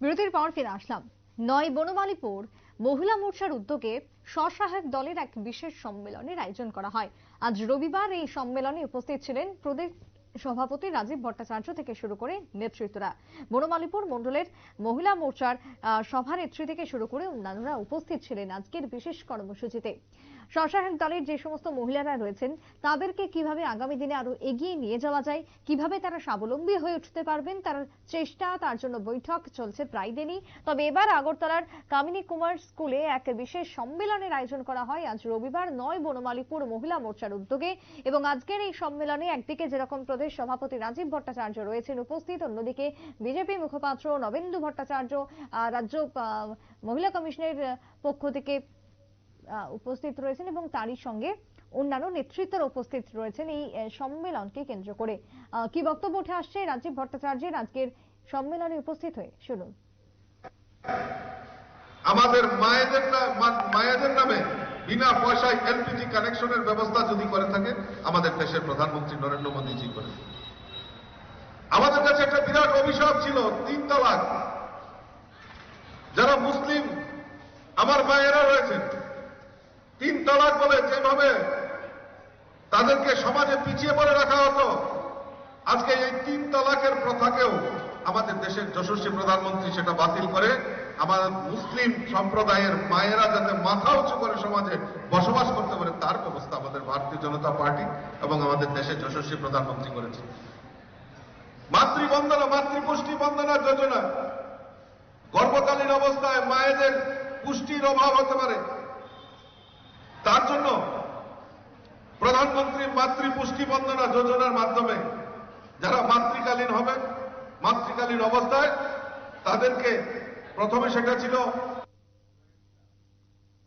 বিরতির পর ফিরে আসলাম। নয় বনমালীপুর মহিলা মোর্চার উদ্যোগে স্বসহায়ক দলের এক বিশেষ সম্মেলনের আয়োজন করা হয়। আজ রবিবার এই সম্মেলনে উপস্থিত ছিলেন প্রদেশ সভাপতি রাজীব ভট্টাচার্য থেকে শুরু করে নেতৃত্বরা। বনমালীপুর মণ্ডলের মহিলা মোর্চার সভানেত্রী থেকে শুরু করে অন্যান্যরা উপস্থিত ছিলেন আজকের বিশেষ কর্মসূচিতে। স্বসহায়ক দলের যে সমস্ত মহিলারা রয়েছেন, তাদেরকে কীভাবে আগামী দিনে আরও এগিয়ে নিয়ে যাওয়া যায়, কীভাবে তারা স্বাবলম্বী হয়ে উঠতে পারবেন, তার চেষ্টা, তার জন্য বৈঠক চলছে প্রায় দিনই। তবে এবার আগরতলার কামিনী কুমার স্কুলে এক বিশেষ সম্মেলনের আয়োজন করা হয়। আজ রবিবার নয় বনমালীপুর মহিলা মোর্চার উদ্যোগে এবং আজকের এই সম্মেলনে একদিকে যেরকম প্রদেশ সভাপতি রাজীব ভট্টাচার্য রয়েছেন উপস্থিত। অন্যদিকে বিজেপি মুখপাত্র নবেন্দু ভট্টাচার্য রাজ্য মহিলা কমিশনের পক্ষ থেকে উপস্থিত রয়েছেন এবং তারই সঙ্গে অন্যান্য নেতৃত্বের উপস্থিত রয়েছেন এই সম্মেলনকে কেন্দ্র করে। কি বক্তব্য উঠে আসছে রাজীব ভট্টাচার্যের আজকের সম্মেলনে উপস্থিত হয়ে? শুনুন। আমাদের মায়েদের না- মা- মায়েদের নামে বিনা পয়সায় এলপিজি কানেকশনের ব্যবস্থা যদি করে থাকে, আমাদের দেশের প্রধানমন্ত্রী নরেন্দ্র মোদীজি করে আমাদের কাছে একটা বিরাট অভিশাপ ছিল, তিন তালাক। যারা মুসলিম, আমার মায়েরা রয়েছেন, তিন তালাক বলে যেভাবে তাদেরকে সমাজে পিছিয়ে পড়ে রাখা হতো, আজকে এই তিন তালাকের প্রথাকেও আমাদের দেশের যশস্বী প্রধানমন্ত্রী সেটা বাতিল করে আমাদের মুসলিম সম্প্রদায়ের মায়েরা যাতে মাথা উঁচু করে সমাজে বসবাস করতে পারে, তার ব্যবস্থা আমাদের ভারতীয় জনতা পার্টি এবং আমাদের দেশের যশস্বী প্রধানমন্ত্রী করেছে। মাতৃবন্দনা, মাতৃপুষ্টি বন্দনা যোজনা, গর্ভকালীন অবস্থায় মায়েদের পুষ্টির অভাব হতে পারে। তার জন্য প্রধানমন্ত্রী মাতৃ পুষ্টি বন্দনা যোজনার মাধ্যমে যারা মাতৃকালীন হবে, মাতৃকালীন অবস্থায় তাদেরকে প্রথমে সেটা ছিল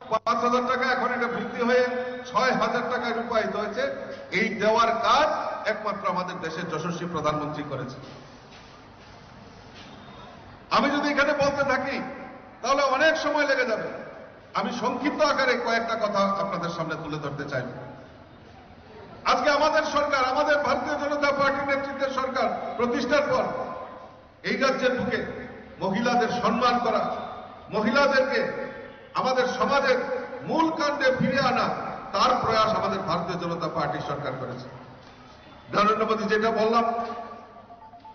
পাঁচ হাজার টাকা, এখন এটা বৃদ্ধি হয়ে ছয় হাজার টাকায় রূপায়িত হয়েছে। এই দেওয়ার কাজ একমাত্র আমাদের দেশের যশস্বী প্রধানমন্ত্রী করেছে। আমি যদি এখানে বলতে থাকি, তাহলে অনেক সময় লেগে যাবে। আমি সংক্ষিপ্ত আকারে কয়েকটা কথা আপনাদের সামনে তুলে ধরতে চাইব আজকে আমাদের সরকার, আমাদের ভারতীয় জনতা পার্টির নেতৃত্বের সরকার প্রতিষ্ঠার পর এই রাজ্যের বুকে মহিলাদের সম্মান করা, মহিলাদেরকে আমাদের সমাজের মূল কাণ্ডে ফিরে আনা, তার প্রয়াস আমাদের ভারতীয় জনতা পার্টি সরকার করেছে। নরেন্দ্র মোদী যেটা বললাম,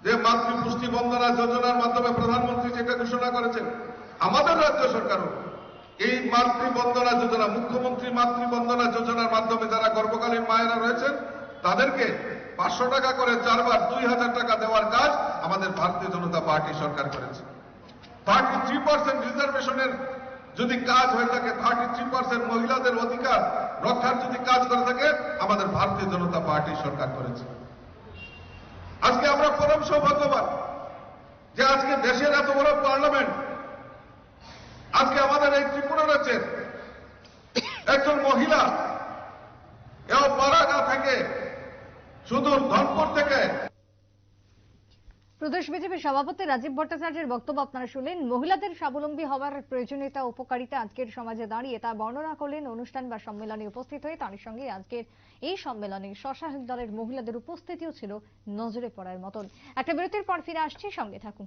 যে মাতৃ পুষ্টি বন্দনা যোজনার মাধ্যমে প্রধানমন্ত্রী যেটা ঘোষণা করেছেন, আমাদের রাজ্য সরকারও এই মাতৃ বন্দনা যোজনা, মুখ্যমন্ত্রী মাতৃ বন্দনা যোজনার মাধ্যমে যারা গর্ভকালীন মায়েরা রয়েছেন, তাদেরকে পাঁচশো টাকা করে চারবার দুই হাজার টাকা দেওয়ার কাজ আমাদের ভারতীয় জনতা পার্টি সরকার করেছে। থার্টি থ্রি পার্সেন্ট রিজার্ভেশনের যদি কাজ হয়ে থাকে থার্টি থ্রি পার্সেন্ট মহিলাদের অধিকার রক্ষার যদি কাজ করে থাকে, আমাদের ভারতীয় জনতা পার্টি সরকার করেছে। আজকে আমরা পরম সৌভাগ্যবান যে আজকে দেশের এত বড় পার্লামেন্ট, আজকে আমাদের এই ত্রিপুরা রাজ্যের একজন মহিলা, এও পাড়াগা থেকে সুদূর ধনপুর থেকে প্রদেশ বিজেপির সভাপতি রাজীব ভট্টাচার্যের বক্তব্য আপনারা শুনলেন। মহিলাদের স্বাবলম্বী হওয়ার প্রয়োজনীয়তা উপকারিতা আজকের সমাজে দাঁড়িয়ে তা বর্ণনা করলেন। অনুষ্ঠান বা সম্মেলনে উপস্থিত হয়ে তার সঙ্গে আজকের এই সম্মেলনে স্বসহায়ক দলের মহিলাদের উপস্থিতিও ছিল নজরে পড়ার মতন। একটা বিরতির পর ফিরে আসছি, সঙ্গে থাকুন।